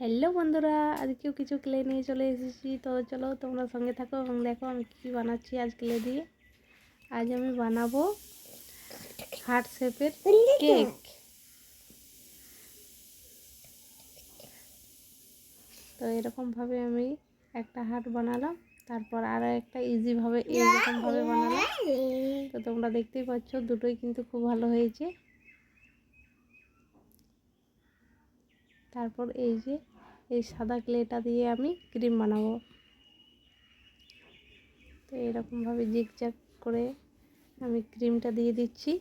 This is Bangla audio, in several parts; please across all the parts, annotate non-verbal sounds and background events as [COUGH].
হ্যালো বন্ধুরা, আজকেও কিছু ক্লে নিয়ে চলে এসেছি। তো চলো তোমরা সঙ্গে থাকো এবং দেখো আমি কী বানাচ্ছি আজ ক্লে দিয়ে। আজ আমি বানাবো হার্ট শেপের কেক তো এরকমভাবে আমি একটা হাট বানালাম, তারপর আরও একটা ইজিভাবে এইরকমভাবে বানালাম। তো তোমরা দেখতেই পাচ্ছ, দুটোই কিন্তু খুব ভালো হয়েছে। তারপর এই যে, এই সাদা ক্লেটা দিয়ে আমি ক্রিম বানাবো। তো এরকমভাবে জিগজাগ করে আমি ক্রিমটা দিয়ে দিচ্ছি।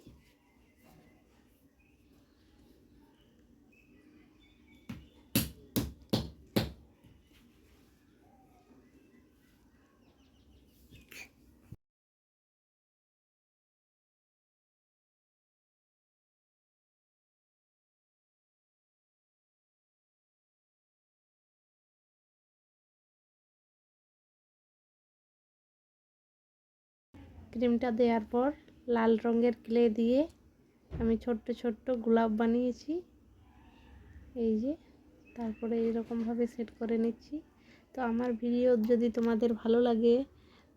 ক্রিমটা দেওয়ার পর লাল রঙের ক্লে দিয়ে আমি ছোট্ট ছোট্ট গোলাপ বানিয়েছি। এই যে, তারপরে এইরকমভাবে সেট করে নিচ্ছি। তো আমার ভিডিও যদি তোমাদের ভালো লাগে,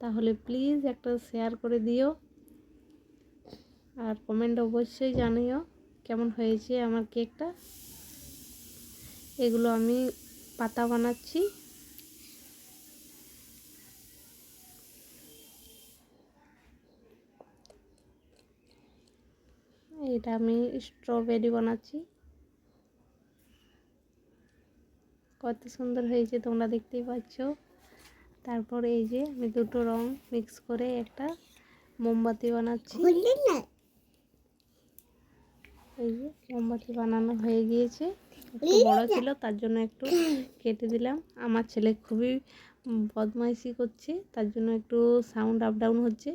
তাহলে প্লিজ একটা শেয়ার করে দিও। আর কমেন্ট অবশ্যই জানিও কেমন হয়েছে আমার কেকটা। এগুলো আমি পাতা বানাচ্ছি। এটা আমি স্ট্রবেরি বানাচ্ছি। কত সুন্দর হয়েছে তোমরা দেখতেই পাচ্ছ। তারপর এই যে আমি দুটো রং মিক্স করে একটা মোমবাতি বানাচ্ছি। এই যে মোমবাতি বানানো হয়ে গিয়েছে। একটু বড় ছিল তার জন্য একটু [COUGHS] কেটে দিলাম। আমার ছেলে খুবই বদমাইশি করছে তার জন্য একটু সাউন্ড আপ ডাউন হচ্ছে।